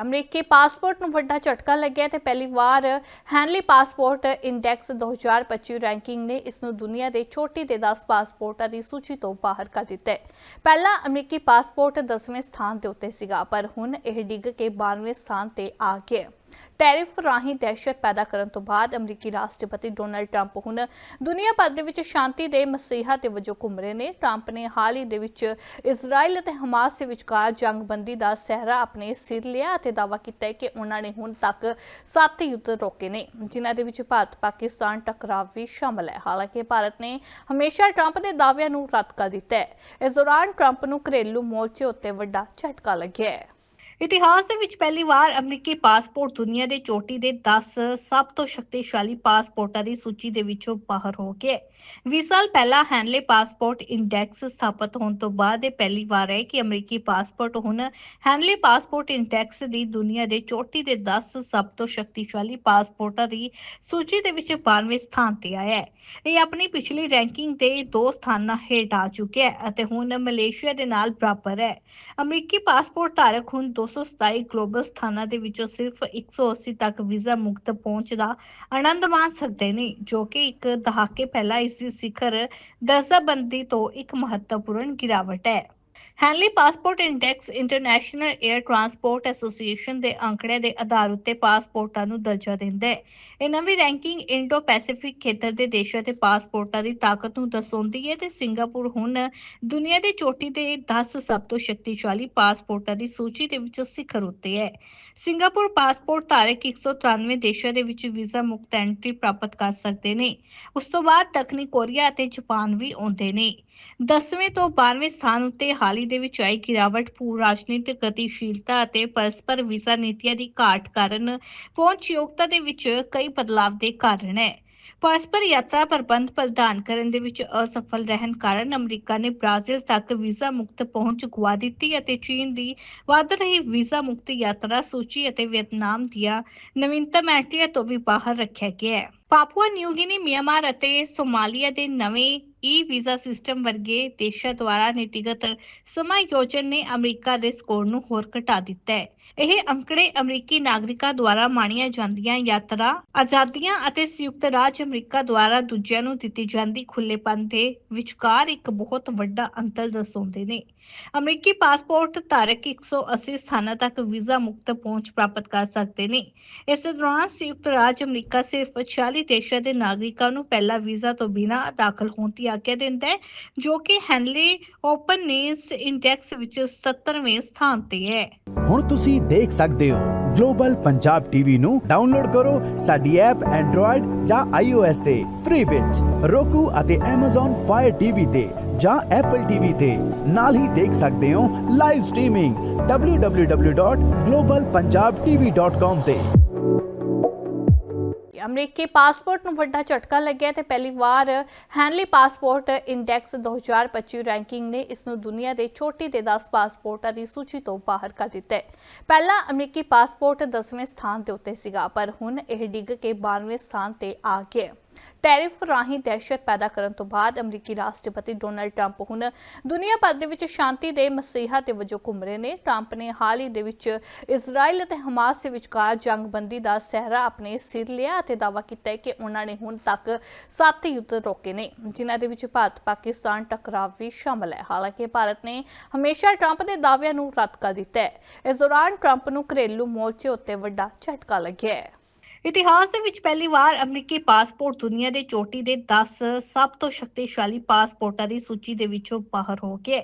ਅਮਰੀਕੀ ਪਾਸਪੋਰਟ ਨੂੰ ਵੱਡਾ ਝਟਕਾ ਲੱਗਿਆ ਤੇ ਪਹਿਲੀ ਵਾਰ ਹੈਨਲੀ ਪਾਸਪੋਰਟ ਇੰਡੈਕਸ 2025 ਰੈਂਕਿੰਗ ਨੇ ਇਸ ਨੂੰ ਦੁਨੀਆ ਦੇ ਛੋਟੀ ਦੇ 10 ਪਾਸਪੋਰਟਾਂ ਦੀ ਸੂਚੀ ਤੋਂ ਬਾਹਰ ਕਰ ਦਿੱਤਾ ਹੈ। ਪਹਿਲਾ ਅਮਰੀਕੀ ਪਾਸਪੋਰਟ 10ਵੇਂ ਸਥਾਨ ਤੇ ਉੱਤੇ ਸੀਗਾ, ਪਰ ਹੁਣ ਇਹ ਡਿੱਗ ਕੇ 12ਵੇਂ ਸਥਾਨ ਤੇ ਆ ਗਿਆ ਟੈਰਿਫ ਰਾਹੀਂ ਦਹਿਸ਼ਤ ਪੈਦਾ ਕਰਨ ਤੋਂ ਬਾਅਦ ਅਮਰੀਕੀ ਰਾਸ਼ਟਰਪਤੀ ਡੋਨਲਡ ਟਰੰਪ ਹੁਣ ਦੁਨੀਆ ਭਰ ਦੇ ਵਿੱਚ ਸ਼ਾਂਤੀ ਦੇ ਮਸੀਹਾ ਤੇ ਵਜੋਂ ਘੁੰਮ ਰਹੇ ਨੇ। ਟਰੰਪ ਨੇ ਹਾਲ ਹੀ ਦੇ ਵਿੱਚ ਇਜ਼ਰਾਈਲ ਅਤੇ ਹਮਾਸ ਦੇ ਵਿਚਕਾਰ ਜੰਗਬੰਦੀ ਦਾ ਸਹਿਰਾ ਆਪਣੇ ਸਿਰ ਲਿਆ ਅਤੇ ਦਾਅਵਾ ਕੀਤਾ ਕਿ ਉਹਨਾਂ ਨੇ ਹੁਣ ਤੱਕ 7 ਯੁੱਧ ਰੋਕੇ ਨੇ, ਜਿਨ੍ਹਾਂ ਦੇ ਵਿੱਚ ਭਾਰਤ, ਪਾਕਿਸਤਾਨ ਟਕਰਾਅ ਵੀ ਸ਼ਾਮਲ ਹੈ। ਹਾਲਾਂਕਿ ਭਾਰਤ ਨੇ ਹਮੇਸ਼ਾ ਟਰੰਪ ਦੇ ਦਾਅਵਿਆਂ ਨੂੰ ਰੱਦ ਕਰ ਦਿੱਤਾ ਹੈ। ਇਸ ਦੌਰਾਨ ਟਰੰਪ ਨੂੰ ਘਰੇਲੂ ਮੋਰਚੇ ਉੱਤੇ ਵੱਡਾ ਝਟਕਾ ਲੱਗਿਆ ਹੈ। ਇਤਿਹਾਸ ਦੇ ਵਿੱਚ ਪਹਿਲੀ ਵਾਰ ਅਮਰੀਕੀ ਪਾਸਪੋਰਟ ਦੁਨੀਆ ਦੇ ਚੋਟੀ ਦੇ 10 ਸਭ ਤੋਂ ਸ਼ਕਤੀਸ਼ਾਲੀ ਪਾਸਪੋਰਟਾਂ ਦੀ ਸੂਚੀ ਦੇ ਵਿੱਚੋਂ ਬਾਹਰ ਹੋ ਗਿਆ 20 ਸਾਲ ਪਹਿਲਾਂ ਹੈਨਲੇ ਪਾਸਪੋਰਟ ਇੰਡੈਕਸ ਸਥਾਪਿਤ ਹੋਣ ਤੋਂ ਬਾਅਦ ਇਹ ਪਹਿਲੀ ਵਾਰ ਹੈ ਕਿ ਅਮਰੀਕੀ ਪਾਸਪੋਰਟ ਹੁਣ ਹੈਨਲੇ ਪਾਸਪੋਰਟ ਇੰਡੈਕਸ ਦੀ ਦੁਨੀਆ ਦੇ ਚੋਟੀ ਦੇ 10 ਸਭ ਤੋਂ ਸ਼ਕਤੀਸ਼ਾਲੀ ਪਾਸਪੋਰਟਾਂ ਦੀ ਸੂਚੀ ਦੇ ਵਿੱਚ 12ਵੇਂ ਸਥਾਨ ਤੇ ਆਇਆ ਹੈ। ਇਹ ਆਪਣੀ ਪਿਛਲੀ ਰੈਂਕਿੰਗ ਦੇ ਦੋ ਸਥਾਨਾਂ ਹੇਠ ਆ ਚੁੱਕਿਆ ਹੈ ਅਤੇ ਹੁਣ ਮਲੇਸ਼ੀਆ ਦੇ ਨਾਲ ਬਰਾਬਰ ਹੈ। ਅਮਰੀਕੀ ਪਾਸਪੋਰਟ ਧਾਰਕ ਹੁਣ 227 ਗਲੋਬਲ ਸਥਾਨਾਂ ਦੇ ਵਿੱਚੋਂ ਸਿਰਫ 180 ਤੱਕ ਵੀਜ਼ਾ ਮੁਕਤ ਪਹੁੰਚ ਦਾ ਆਨੰਦ ਮਾਣ ਸਕਦੇ ਨੇ, ਜੋ ਕਿ ਇੱਕ ਦਹਾਕੇ ਪਹਿਲਾਂ ਇਸ ਦੀ ਸਿਖਰ ਦਰਜਾਬੰਦੀ ਤੋਂ ਇੱਕ ਮਹੱਤਵਪੂਰਨ ਗਿਰਾਵਟ ਹੈ। Henley passport index international air transport association ਦੇ ਅੰਕੜਿਆਂ ਦੇ ਆਧਾਰ ਉੱਤੇ ਪਾਸਪੋਰਟਾਂ ਨੂੰ ਦਰਜਾ ਦਿੰਦਾ ਹੈ। ਇਹ ਨਵੀਂ ਰੈਂਕਿੰਗ ਇੰਡੋ ਪੈਸੀਫਿਕ ਖੇਤਰ ਦੇ ਦੇਸ਼ਾਂ ਦੇ ਪਾਸਪੋਰਟਾਂ ਦੀ ਤਾਕਤ ਨੂੰ ਦਰਸਾਉਂਦੀ ਹੈ ਤੇ ਸਿੰਗਾਪੁਰ ਹੁਣ ਦੁਨੀਆ ਦੇ ਚੋਟੀ ਦੇ 10 ਸਭ ਤੋਂ ਸ਼ਕਤੀਸ਼ਾਲੀ ਪਾਸਪੋਰਟਾਂ ਦੀ ਸੂਚੀ ਦੇ ਵਿੱਚ ਸਿਖਰ ਉੱਤੇ ਹੈ। ਸਿੰਗਾਪੁਰ ਪਾਸਪੋਰਟ ਧਾਰਕ 193 ਦੇਸ਼ਾਂ ਦੇ ਵਿੱਚ ਵੀਜ਼ਾ ਮੁਕਤ ਐਂਟਰੀ ਪ੍ਰਾਪਤ ਕਰ ਸਕਦੇ ਨੇ। ਉਸ ਤੋਂ ਬਾਅਦ ਦੱਖਣੀ ਕੋਰੀਆ ਅਤੇ ਜਾਪਾਨ ਵੀ ਆਉਂਦੇ ਨੇ। 10ਵੇਂ ਤੋਂ 12ਵੇਂ ਸਥਾਨ ਉੱਤੇ ਹਾਲ ਹੀ ਦੇ ਵਿੱਚ ਆਈ ਗਿਰਾਵਟ ਪੂਰ ਰਾਜਨੀਤਿਕ ਗਤੀਸ਼ੀਲਤਾ ਅਤੇ ਪਰਸਪਰ ਵੀਜ਼ਾ ਨੀਤੀਆਂ ਦੀ ਘਾਟ ਕਾਰਨ ਪਹੁੰਚ ਯੋਗਤਾ ਦੇ ਵਿੱਚ ਕਈ ਬਦਲਾਵ ਦੇ ਕਾਰਨ ਹੈ। ਪਰਸਪਰ ਯਾਤਰਾ ਪ੍ਰਬੰਧ ਪ੍ਰਦਾਨ ਕਰਨ ਦੇ ਵਿੱਚ ਅਸਫਲ ਰਹਿਣ ਕਾਰਨ ਅਮਰੀਕਾ ਨੇ ਬ੍ਰਾਜ਼ੀਲ ਤੱਕ ਵੀਜ਼ਾ ਮੁਕਤ ਪਹੁੰਚ ਗੁਆ ਦਿੱਤੀ ਅਤੇ ਚੀਨ ਦੀ ਵੱਧ ਰਹੀ ਵੀਜ਼ਾ ਮੁਕਤ ਯਾਤਰਾ ਸੂਚੀ ਅਤੇ ਵੀਅਤਨਾਮ ਦੀਆਂ ਨਵੀਨਤਮ ਐਂਟਰੀਆਂ ਤੋਂ ਵੀ ਬਾਹਰ ਰੱਖਿਆ ਗਿਆ ਹੈ। ਪਾਪੂਆ ਨਿਊ ਮਿਆਂਮਾਰ ਅਤੇ ਸੋਮਾਲੀਆ ਦੇ ਨਵੇਂ ਈ ਵੀਜ਼ਾ ਸਿਸਟਮ ਵਰਗੇ ਦੇਸ਼ਾਂ ਦੁਆਰਾ ਨੀਤੀਗਤ ਸਮਾਯੋਜਨ ਨੇ ਅਮਰੀਕਾ ਦੇ ਸਕੋਰ ਨੂੰ ਹੋਰ ਘਟਾ ਦਿੱਤਾ ਹੈ। ਇਹ ਅੰਕੜੇ ਅਮਰੀਕੀ ਨਾਗਰਿਕਾਂ ਦੁਆਰਾ ਮਾਣੀਆਂ ਜਾਂਦੀਆਂ ਯਾਤਰਾ, ਆਜ਼ਾਦੀਆਂ ਅਤੇ ਸੰਯੁਕਤ ਰਾਜ ਅਮਰੀਕਾ ਦੁਆਰਾ ਦੂਜਿਆਂ ਨੂੰ ਦਿੱਤੀ ਜਾਂਦੀ ਖੁੱਲੇਪਨ ਦੇ ਵਿਚਕਾਰ ਇੱਕ ਬਹੁਤ ਵੱਡਾ ਅੰਤਰ ਦਰਸਾਉਂਦੇ ਨੇ। ਅਮਰੀਕੀ ਪਾਸਪੋਰਟ ਧਾਰਕ 180 ਸਥਾਨਾਂ ਤੱਕ ਵੀਜ਼ਾ ਮੁਕਤ ਪਹੁੰਚ ਪ੍ਰਾਪਤ ਕਰ ਸਕਦੇ ਨੇ। ਇਸ ਦੌਰਾਨ ਸੰਯੁਕਤ ਰਾਜ ਅਮਰੀਕਾ ਸਿਰਫ 40 ਦੇਸ਼ਾਂ ਦੇ ਨਾਗਰਿਕਾਂ ਨੂੰ ਪਹਿਲਾ ਵੀਜ਼ਾ ਤੋਂ ਬਿਨਾਂ ਦਾਖਲ ਹੋਣ ਦੀ ਆਗਿਆ ਦਿੰਦਾ ਹੈ, ਜੋ ਕਿ ਹੈਨਲੇ ਓਪਨ ਨੇਸ ਇੰਡੈਕਸ ਵਿੱਚ 77ਵੇਂ ਸਥਾਨ ਤੇ ਹੈ। ਹੁਣ ਤੁਸੀਂ ਦੇਖ ਸਕਦੇ ਹੋ, ਗਲੋਬਲ ਪੰਜਾਬ ਟੀਵੀ ਨੂੰ ਡਾਊਨਲੋਡ ਕਰੋ ਸਾਡੀ ਐਪ ਐਂਡਰੋਇਡ ਜਾਂ iOS ਤੇ, ਫ੍ਰੀ ਵਿੱਚ roku ਅਤੇ Amazon Fire TV ਤੇ। ਜਾਂ Apple TV ਤੇ ਨਾਲ ਹੀ ਦੇਖ ਸਕਦੇ ਹੋ ਲਾਈਵ ਸਟ੍ਰੀਮਿੰਗ www.globalpunjabtv.com ਤੇ। ਅਮਰੀਕੀ ਪਾਸਪੋਰਟ ਨੂੰ ਵੱਡਾ ਝਟਕਾ ਲੱਗਿਆ ਤੇ ਪਹਿਲੀ ਵਾਰ ਹੈਨਲੀ ਪਾਸਪੋਰਟ ਇੰਡੈਕਸ 2025 ਰੈਂਕਿੰਗ ਨੇ ਇਸ ਨੂੰ ਦੁਨੀਆ ਦੇ ਛੋਟੀ ਤੇ 10 ਪਾਸਪੋਰਟਾਂ ਦੀ ਸੂਚੀ ਤੋਂ ਬਾਹਰ ਕਰ ਦਿੱਤਾ ਹੈ। ਪਹਿਲਾ ਅਮਰੀਕੀ ਪਾਸਪੋਰਟ 10ਵੇਂ ਸਥਾਨ ਤੇ ਉੱਤੇ ਸੀਗਾ, ਪਰ ਹੁਣ ਇਹ ਡਿੱਗ ਕੇ 12ਵੇਂ ਸਥਾਨ ਤੇ ਆ ਗਿਆ ਟੈਰਿਫ ਰਾਹੀਂ ਦਹਿਸ਼ਤ ਪੈਦਾ ਕਰਨ ਤੋਂ ਬਾਅਦ ਅਮਰੀਕੀ ਰਾਸ਼ਟਰਪਤੀ ਡੋਨਲਡ ਟਰੰਪ ਹੁਣ ਦੁਨੀਆ ਭਰ ਦੇ ਵਿੱਚ ਸ਼ਾਂਤੀ ਦੇ ਮਸੀਹਾ ਤੇ ਵਜੋਂ ਘੁੰਮ ਰਹੇ ਨੇ। ਟਰੰਪ ਨੇ ਹਾਲ ਹੀ ਦੇ ਵਿੱਚ ਇਜ਼ਰਾਈਲ ਅਤੇ ਹਮਾਸ ਦੇ ਵਿਚਕਾਰ ਜੰਗਬੰਦੀ ਦਾ ਸਹਿਰਾ ਆਪਣੇ ਸਿਰ ਲਿਆ ਅਤੇ ਦਾਅਵਾ ਕੀਤਾ ਹੈ ਕਿ ਉਹਨਾਂ ਨੇ ਹੁਣ ਤੱਕ 7 ਯੁੱਧ ਰੋਕੇ ਨੇ, ਜਿਨ੍ਹਾਂ ਦੇ ਵਿੱਚ ਭਾਰਤ, ਪਾਕਿਸਤਾਨ ਟਕਰਾਅ ਵੀ ਸ਼ਾਮਲ ਹੈ। ਹਾਲਾਂਕਿ ਭਾਰਤ ਨੇ ਹਮੇਸ਼ਾ ਟਰੰਪ ਦੇ ਦਾਅਵਿਆਂ ਨੂੰ ਰੱਦ ਕਰ ਦਿੱਤਾ ਹੈ। ਇਸ ਦੌਰਾਨ ਟਰੰਪ ਨੂੰ ਘਰੇਲੂ ਮੋਰਚੇ ਉੱਤੇ ਵੱਡਾ ਝਟਕਾ ਲੱਗਿਆ ਹੈ। ਇਤਿਹਾਸ ਦੇ ਵਿੱਚ ਪਹਿਲੀ ਵਾਰ ਅਮਰੀਕੀ ਪਾਸਪੋਰਟ ਦੁਨੀਆ ਦੇ ਚੋਟੀ ਦੇ 10 ਸਭ ਤੋਂ ਸ਼ਕਤੀਸ਼ਾਲੀ ਪਾਸਪੋਰਟਾਂ ਦੀ ਸੂਚੀ ਦੇ ਵਿੱਚੋਂ ਬਾਹਰ ਹੋ ਗਿਆ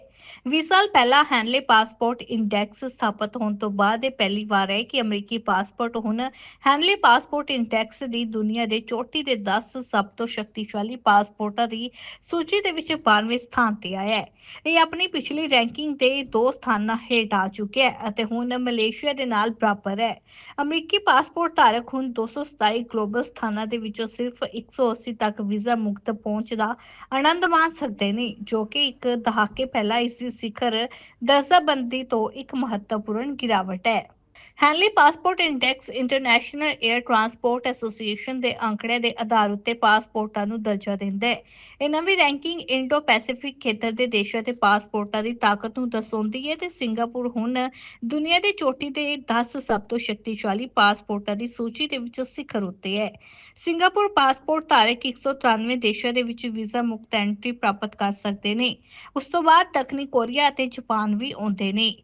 20 ਸਾਲ ਪਹਿਲਾਂ ਹੈਨਲੇ ਪਾਸਪੋਰਟ ਇੰਡੈਕਸ ਸਥਾਪਿਤ ਹੋਣ ਤੋਂ ਬਾਅਦ ਇਹ ਪਹਿਲੀ ਵਾਰ ਹੈ ਕਿ ਅਮਰੀਕੀ ਪਾਸਪੋਰਟ ਹੁਣ ਹੈਨਲੇ ਪਾਸਪੋਰਟ ਇੰਡੈਕਸ ਦੀ ਦੁਨੀਆ ਦੇ ਚੋਟੀ ਦੇ 10 ਸਭ ਤੋਂ ਸ਼ਕਤੀਸ਼ਾਲੀ ਪਾਸਪੋਰਟਾਂ ਦੀ ਸੂਚੀ ਦੇ ਵਿੱਚ 12ਵੇਂ ਸਥਾਨ ਤੇ ਆਇਆ ਹੈ। ਇਹ ਆਪਣੀ ਪਿਛਲੀ ਰੈਂਕਿੰਗ ਦੇ ਦੋ ਸਥਾਨਾਂ ਹੇਠ ਆ ਚੁੱਕਿਆ ਹੈ ਅਤੇ ਹੁਣ ਮਲੇਸ਼ੀਆ ਦੇ ਨਾਲ ਬਰਾਬਰ ਹੈ। ਅਮਰੀਕੀ ਪਾਸਪੋਰਟ ਧਾਰਕ ਹੁਣ 227 ਗਲੋਬਲ ਸਥਾਨਾਂ ਦੇ ਵਿੱਚੋਂ ਸਿਰਫ 180 ਤੱਕ ਵੀਜ਼ਾ ਮੁਕਤ ਪਹੁੰਚ ਦਾ ਆਨੰਦ ਮਾਣ ਸਕਦੇ ਨੇ, ਜੋ ਕਿ ਇੱਕ ਦਹਾਕੇ ਪਹਿਲਾਂ ਇਸ ਦੀ ਸਿਖਰ ਦਰਜਾਬੰਦੀ ਤੋਂ ਇੱਕ ਮਹੱਤਵਪੂਰਨ ਗਿਰਾਵਟ ਹੈ। Henley passport index international air transport association ਦੇ ਅੰਕੜੇ ਦੇ ਆਧਾਰ ਉੱਤੇ ਪਾਸਪੋਰਟਾਂ ਨੂੰ ਦਰਜਾ ਦਿੰਦਾ ਹੈ। ਇਹ ਨਵੀਂ ਰੈਂਕਿੰਗ ਇੰਡੋ ਪੈਸੀਫਿਕ ਖੇਤਰ ਦੇ ਦੇਸ਼ਾਂ ਦੇ ਪਾਸਪੋਰਟਾਂ ਦੀ ਤਾਕਤ ਨੂੰ ਦਰਸਾਉਂਦੀ ਹੈ ਤੇ ਸਿੰਗਾਪੁਰ ਹੁਣ ਦੁਨੀਆ ਦੀ ਚੋਟੀ ਤੇ 10 ਸਭ ਤੋਂ ਸ਼ਕਤੀਸ਼ਾਲੀ ਪਾਸਪੋਰਟਾਂ ਦੀ ਸੂਚੀ ਦੇ ਵਿੱਚ ਸਿਖਰ ਉੱਤੇ ਹੈ। ਸਿੰਗਾਪੁਰ ਪਾਸਪੋਰਟ ਧਾਰਕ 193 ਦੇਸ਼ਾਂ ਦੇ ਵਿੱਚ ਵੀਜ਼ਾ ਮੁਕਤ ਐਂਟਰੀ ਪ੍ਰਾਪਤ ਕਰ ਸਕਦੇ ਨੇ। ਉਸ ਤੋਂ ਬਾਅਦ ਦੱਖਣੀ ਕੋਰੀਆ ਅਤੇ ਜਾਪਾਨ ਵੀ ਆਉਂਦੇ ਨੇ।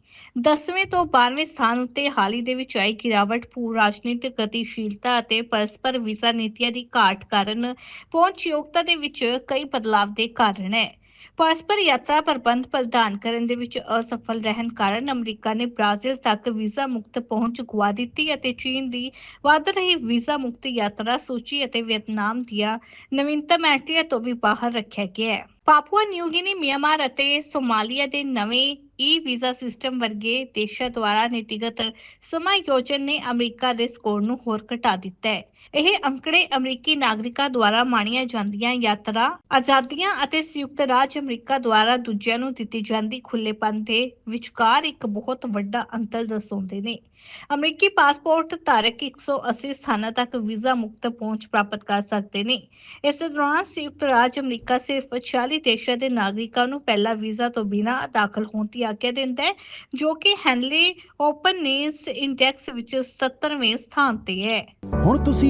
10ਵੇਂ ਤੋਂ 12ਵੇਂ ਸਥਾਨ ਉੱਤੇ ਹਾਲ ਦੇ ਵਿੱਚ ਆਈ ਗਿਰਾਵਟ ਭੂ ਰਾਜਨੀਤਿਕ ਗਤੀਸ਼ੀਲਤਾ ਅਤੇ ਪਰਸਪਰ ਵੀਜ਼ਾ ਨੀਤੀਆਂ ਦੀ ਘਾਟ ਕਾਰਨ ਪਹੁੰਚਯੋਗਤਾ ਦੇ ਵਿੱਚ ਕਈ ਬਦਲਾਵ ਦੇ ਕਾਰਨ ਹੈ। ਪਰਸਪਰ ਯਾਤਰਾ ਪ੍ਰਬੰਧ ਪ੍ਰਦਾਨ ਕਰਨ ਦੇ ਵਿੱਚ ਅਸਫਲ ਰਹਿਣ ਕਾਰਨ ਅਮਰੀਕਾ ਨੇ ਬ੍ਰਾਜ਼ੀਲ ਤੱਕ ਵੀਜ਼ਾ ਮੁਕਤ ਪਹੁੰਚ ਗੁਆ ਦਿੱਤੀ ਅਤੇ ਚੀਨ ਦੀ ਵੱਧ ਰਹੀ ਵੀਜ਼ਾ ਮੁਕਤ ਯਾਤਰਾ ਸੂਚੀ ਅਤੇ ਵੀਅਤਨਾਮ ਦੀਆਂ ਨਵੀਨਤਮ ਐਂਟਰੀਆਂ ਤੋਂ ਵੀ ਬਾਹਰ ਰੱਖਿਆ ਗਿਆ ਹੈ। ਪਾਪੂਆ ਨਿਊ ਗਿਨੀ, ਮਿਆਂਮਾਰ ਅਤੇ ਸੋਮਾਲੀਆ ਦੇ ਨਵੇਂ ਈ ਵੀਜ਼ਾ ਸਿਸਟਮ ਵਰਗੇ ਦੇਸ਼ਾਂ ਦੁਆਰਾ ਨੀਤੀਗਤ ਸਮਾਯੋਜਨ ਨੇ ਅਮਰੀਕਾ ਦੇ ਸਕੋਰ ਨੂੰ ਹੋਰ ਘਟਾ ਦਿੱਤਾ ਹੈ। ਇਹ ਅੰਕੜੇ ਅਮਰੀਕੀ ਨਾਗਰਿਕਾਂ ਦੁਆਰਾ ਮਾਣੀਆਂ ਜਾਂਦੀਆਂ ਯਾਤਰਾ, ਆਜ਼ਾਦੀਆਂ ਅਤੇ ਸੰਯੁਕਤ ਰਾਜ ਅਮਰੀਕਾ ਦੁਆਰਾ ਦੂਜਿਆਂ ਨੂੰ ਦਿੱਤੀ ਜਾਂਦੀ ਖੁੱਲੇਪਨ ਦੇ ਵਿਚਕਾਰ ਇੱਕ ਬਹੁਤ ਵੱਡਾ ਅੰਤਰ ਦਰਸਾਉਂਦੇ ਨੇ। ਅਮਰੀਕੀ ਪਾਸਪੋਰਟ ਧਾਰਕ 180 ਸਥਾਨਾਂ ਤੱਕ ਵੀਜ਼ਾ ਮੁਕਤ ਪਹੁੰਚ ਪ੍ਰਾਪਤ ਕਰ ਸਕਦੇ ਨੇ। ਇਸ ਦੌਰਾਨ ਸੰਯੁਕਤ ਰਾਜ ਅਮਰੀਕਾ ਸਿਰਫ 40 ਦੇਸ਼ਾਂ ਦੇ ਨਾਗਰਿਕਾਂ ਨੂੰ ਪਹਿਲਾ ਵੀਜ਼ਾ ਤੋਂ ਬਿਨਾਂ ਦਾਖਲ ਹੋਣ ਦੀ ਆਗਿਆ ਦਿੰਦਾ ਹੈ, ਜੋ ਕਿ ਹੈਨਲੀ ਓਪਨ ਨੀਡਸ ਇੰਡੈਕਸ ਵਿੱਚ 77ਵੇਂ ਸਥਾਨ ਤੇ ਹੈ। ਹੁਣ ਤੁਸੀਂ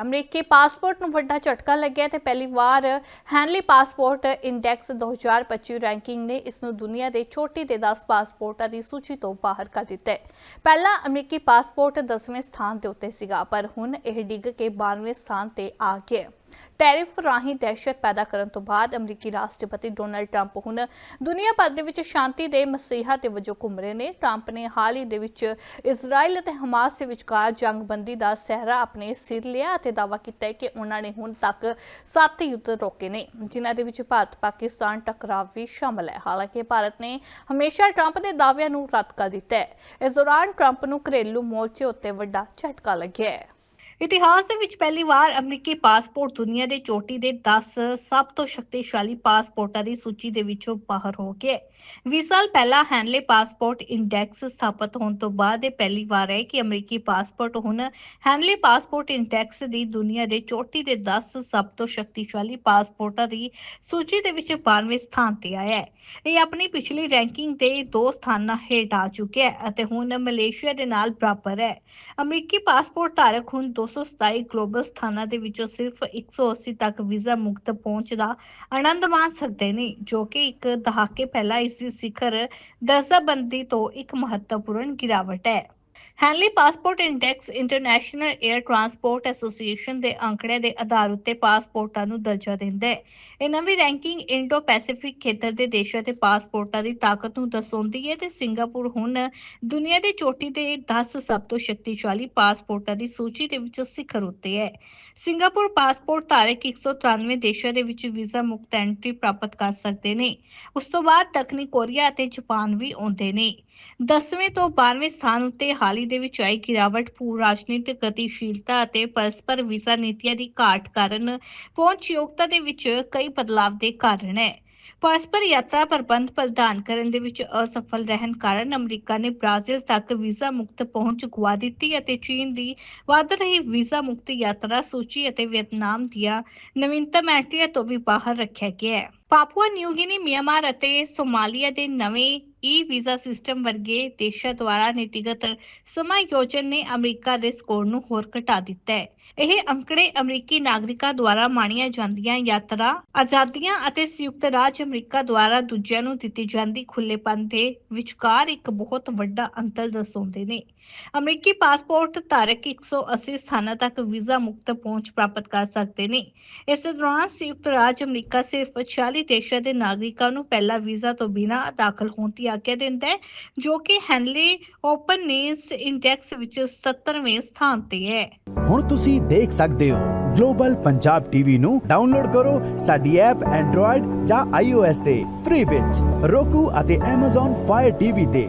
ਅਮਰੀਕੀ ਪਾਸਪੋਰਟ ਨੂੰ ਵੱਡਾ ਝਟਕਾ ਲੱਗਿਆ ਤੇ ਪਹਿਲੀ ਵਾਰ ਹੈਨਲੀ ਪਾਸਪੋਰਟ ਇੰਡੈਕਸ 2025 ਰੈਂਕਿੰਗ ਨੇ ਇਸ ਨੂੰ ਦੁਨੀਆ ਦੇ ਛੋਟੀ ਦੇ 10 ਪਾਸਪੋਰਟਾਂ ਦੀ ਸੂਚੀ ਤੋਂ ਬਾਹਰ ਕਰ ਦਿੱਤਾ ਹੈ। ਪਹਿਲਾ ਅਮਰੀਕੀ ਪਾਸਪੋਰਟ 10ਵੇਂ ਸਥਾਨ ਤੇ ਉੱਤੇ ਸੀਗਾ, ਪਰ ਹੁਣ ਇਹ ਡਿੱਗ ਕੇ 12ਵੇਂ ਸਥਾਨ ਤੇ ਆ ਗਿਆ ਟੈਰਿਫ ਰਾਹੀਂ ਦਹਿਸ਼ਤ ਪੈਦਾ ਕਰਨ ਤੋਂ ਬਾਅਦ ਅਮਰੀਕੀ ਰਾਸ਼ਟਰਪਤੀ ਡੋਨਲਡ ਟਰੰਪ ਹੁਣ ਦੁਨੀਆ ਭਰ ਦੇ ਵਿੱਚ ਸ਼ਾਂਤੀ ਦੇ ਮਸੀਹਾ ਦੇ ਵਜੋਂ ਘੁੰਮ ਰਹੇ ਨੇ। ਟਰੰਪ ਨੇ ਹਾਲ ਹੀ ਦੇ ਵਿੱਚ ਇਜ਼ਰਾਈਲ ਅਤੇ ਹਮਾਸ ਦੇ ਵਿਚਕਾਰ ਜੰਗਬੰਦੀ ਦਾ ਸਹਿਰਾ ਆਪਣੇ ਸਿਰ ਲਿਆ ਅਤੇ ਦਾਅਵਾ ਕੀਤਾ ਕਿ ਉਹਨਾਂ ਨੇ ਹੁਣ ਤੱਕ 7 ਯੁੱਧ ਰੋਕੇ ਨੇ, ਜਿਨ੍ਹਾਂ ਦੇ ਵਿੱਚ ਭਾਰਤ, ਪਾਕਿਸਤਾਨ ਟਕਰਾਅ ਵੀ ਸ਼ਾਮਲ ਹੈ। ਹਾਲਾਂਕਿ ਭਾਰਤ ਨੇ ਹਮੇਸ਼ਾ ਟਰੰਪ ਦੇ ਦਾਅਵਿਆਂ ਨੂੰ ਰੱਦ ਕਰ ਦਿੱਤਾ ਹੈ। ਇਸ ਦੌਰਾਨ ਟਰੰਪ ਨੂੰ ਘਰੇਲੂ ਮੋਰਚੇ ਉੱਤੇ ਵੱਡਾ ਝਟਕਾ ਲੱਗਿਆ ਹੈ। ਇਤਿਹਾਸ ਦੇ ਵਿੱਚ ਪਹਿਲੀ ਵਾਰ ਅਮਰੀਕੀ ਪਾਸਪੋਰਟ ਦੁਨੀਆ ਦੇ ਚੋਟੀ ਦੇ 10 ਸਭ ਤੋਂ ਸ਼ਕਤੀਸ਼ਾਲੀ ਪਾਸਪੋਰਟਾਂ ਦੀ ਸੂਚੀ ਦੇ ਵਿੱਚੋਂ ਬਾਹਰ ਹੋ ਗਿਆ 20 ਸਾਲ ਪਹਿਲਾਂ ਹੈਨਲੇ ਪਾਸਪੋਰਟ ਇੰਡੈਕਸ ਸਥਾਪਿਤ ਹੋਣ ਤੋਂ ਬਾਅਦ ਇਹ ਪਹਿਲੀ ਵਾਰ ਹੈ ਕਿ ਅਮਰੀਕੀ ਪਾਸਪੋਰਟ ਹੁਣ ਹੈਨਲੇ ਪਾਸਪੋਰਟ ਇੰਡੈਕਸ ਦੀ ਦੁਨੀਆ ਦੇ ਚੋਟੀ ਦੇ 10 ਸਭ ਤੋਂ ਸ਼ਕਤੀਸ਼ਾਲੀ ਪਾਸਪੋਰਟਾਂ ਦੀ ਸੂਚੀ ਦੇ ਵਿੱਚ 12ਵੇਂ ਸਥਾਨ ਤੇ ਆਇਆ ਹੈ। ਇਹ ਆਪਣੀ ਪਿਛਲੀ ਰੈਂਕਿੰਗ ਦੇ ਦੋ ਸਥਾਨਾਂ ਹੇਠ ਆ ਚੁੱਕਿਆ ਹੈ ਅਤੇ ਹੁਣ ਮਲੇਸ਼ੀਆ ਦੇ ਨਾਲ ਬਰਾਬਰ ਹੈ। ਅਮਰੀਕੀ ਪਾਸਪੋਰਟ ਧਾਰਕ ਹੁਣ 227 ਗਲੋਬਲ ਸਥਾਨਾਂ ਦੇ ਵਿੱਚੋਂ ਸਿਰਫ 180 ਤੱਕ ਵੀਜ਼ਾ ਮੁਕਤ ਪਹੁੰਚ ਦਾ ਆਨੰਦ ਮਾਣ ਸਕਦੇ ਨੇ, ਜੋ ਕਿ ਇੱਕ ਦਹਾਕੇ ਪਹਿਲਾਂ ਇਸ ਦੀ ਸਿਖਰ ਦਰਜਾਬੰਦੀ ਤੋਂ ਇੱਕ ਮਹੱਤਵਪੂਰਨ ਗਿਰਾਵਟ ਹੈ। Henley passport index international air transport association ਦੇ ਅੰਕੜੇ ਦੇ ਆਧਾਰ ਉੱਤੇ ਪਾਸਪੋਰਟਾਂ ਨੂੰ ਦਰਜਾ ਦਿੰਦਾ ਹੈ। ਇਹ ਨਵੀਂ ਰੈਂਕਿੰਗ ਇੰਡੋ ਪੈਸੀਫਿਕ ਖੇਤਰ ਦੇ ਦੇਸ਼ਾਂ ਦੇ ਪਾਸਪੋਰਟਾਂ ਦੀ ਤਾਕਤ ਨੂੰ ਦਰਸਾਉਂਦੀ ਹੈ ਤੇ ਸਿੰਗਾਪੁਰ ਹੁਣ ਦੁਨੀਆ ਦੀ ਚੋਟੀ ਤੇ 10 ਸਭ ਤੋਂ ਸ਼ਕਤੀਸ਼ਾਲੀ ਪਾਸਪੋਰਟਾਂ ਦੀ ਸੂਚੀ ਦੇ ਵਿੱਚ ਸਿਖਰ ਉੱਤੇ ਹੈ। ਸਿੰਗਾਪੁਰ ਪਾਸਪੋਰਟ ਧਾਰਕ 193 ਦੇਸ਼ਾਂ ਦੇ ਵਿੱਚ ਵੀਜ਼ਾ ਮੁਕਤ ਐਂਟਰੀ ਪ੍ਰਾਪਤ ਕਰ ਸਕਦੇ ਨੇ। ਉਸ ਤੋਂ ਬਾਅਦ ਦੱਖਣੀ ਕੋਰੀਆ ਅਤੇ ਜਾਪਾਨ ਵੀ ਆਉਂਦੇ ਨੇ। 10ਵੇਂ ਤੋਂ 12ਵੇਂ ਸਥਾਨ ਉੱਤੇ ਹਾਲ ਹੀ ਦੇ ਵਿੱਚ ਆਈ ਗਿਰਾਵਟ ਭੂ ਰਾਜਨੀਤਿਕ ਗਤੀਸ਼ੀਲਤਾ ਅਤੇ ਪਰਸਪਰ ਵੀਜ਼ਾ ਨੀਤੀਆਂ ਦੀ ਘਾਟ ਕਾਰਨ ਪਹੁੰਚਯੋਗਤਾ ਦੇ ਵਿੱਚ ਕਈ ਬਦਲਾਵ ਦੇ ਕਾਰਨ ਹੈ। ਪਰਸਪਰ ਯਾਤਰਾ ਪ੍ਰਬੰਧ ਪ੍ਰਦਾਨ ਕਰਨ ਦੇ ਵਿੱਚ ਅਸਫਲ ਰਹਿਣ ਕਾਰਨ ਅਮਰੀਕਾ ਨੇ ਬ੍ਰਾਜ਼ੀਲ ਤੱਕ ਵੀਜ਼ਾ ਮੁਕਤ ਪਹੁੰਚ ਗੁਆ ਦਿੱਤੀ ਅਤੇ ਚੀਨ ਦੀ ਵੱਧ ਰਹੀ ਵੀਜ਼ਾ ਮੁਕਤ ਯਾਤਰਾ ਸੂਚੀ ਅਤੇ ਵੀਅਤਨਾਮ ਦੀਆਂ ਨਵੀਨਤਮ ਐਂਟਰੀਆਂ ਤੋਂ ਵੀ ਬਾਹਰ ਰੱਖਿਆ ਗਿਆ ਹੈ। ਪਾਪੂਆ ਨਿਊ ਗਿਨੀ, ਮਿਆਂਮਾਰ ਅਤੇ ਸੋਮਾਲੀਆ ਦੇ ਨਵੇਂ ਈ ਵੀਜ਼ਾ ਸਿਸਟਮ ਵਰਗੇ ਦੇਸ਼ਾਂ ਦੁਆਰਾ ਨੀਤੀਗਤ ਸਮਾਯੋਜਨ ਨੇ ਅਮਰੀਕਾ ਦੇ ਸਕੋਰ ਨੂੰ ਹੋਰ ਘਟਾ ਦਿੱਤਾ ਹੈ। ਇਹ ਅੰਕੜੇ ਅਮਰੀਕੀ ਨਾਗਰਿਕਾਂ ਦੁਆਰਾ ਮਾਣੀਆਂ ਜਾਂਦੀਆਂ ਯਾਤਰਾ, ਆਜ਼ਾਦੀਆਂ ਅਤੇ ਸੰਯੁਕਤ ਰਾਜ ਅਮਰੀਕਾ ਦੁਆਰਾ ਦੂਜਿਆਂ ਨੂੰ ਦਿੱਤੀ ਜਾਂਦੀ ਖੁੱਲੇਪਨ ਦੇ ਵਿਚਕਾਰ ਇੱਕ ਬਹੁਤ ਵੱਡਾ ਅੰਤਰ ਦਰਸਾਉਂਦੇ ਨੇ। ਅਮਰੀਕੀ ਪਾਸਪੋਰਟ ਧਾਰਕ 180 ਸਥਾਨਾਂ ਤੱਕ ਵੀਜ਼ਾ ਮੁਕਤ ਪਹੁੰਚ ਪ੍ਰਾਪਤ ਕਰ ਸਕਦੇ ਨੇ। ਇਸ ਦੌਰਾਨ ਸੰਯੁਕਤ ਰਾਜ ਅਮਰੀਕਾ ਸਿਰਫ 40 ਦੇਸ਼ਾਂ ਦੇ ਨਾਗਰਿਕਾਂ ਨੂੰ ਪਹਿਲਾ ਵੀਜ਼ਾ ਤੋਂ ਬਿਨਾਂ ਦਾਖਲ ਹੋਣ ਦੀ ਆਗਿਆ ਦਿੰਦਾ ਹੈ, ਜੋ ਕਿ ਹੈਨਲੀ ਓਪਨ ਨੀਡਸ ਇੰਡੈਕਸ ਵਿੱਚ 77ਵੇਂ ਸਥਾਨ ਤੇ ਹੈ। ਹੁਣ ਤੁਸੀਂ ਦੇਖ ਸਕਦੇ ਹੋ, ਗਲੋਬਲ ਪੰਜਾਬ ਟੀਵੀ ਨੂੰ ਡਾਊਨਲੋਡ ਕਰੋ ਸਾਡੀ ਐਪ ਐਂਡਰੋਇਡ ਜਾਂ iOS ਤੇ ਫ੍ਰੀ ਵਿੱਚ Roku ਅਤੇ Amazon Fire TV ਤੇ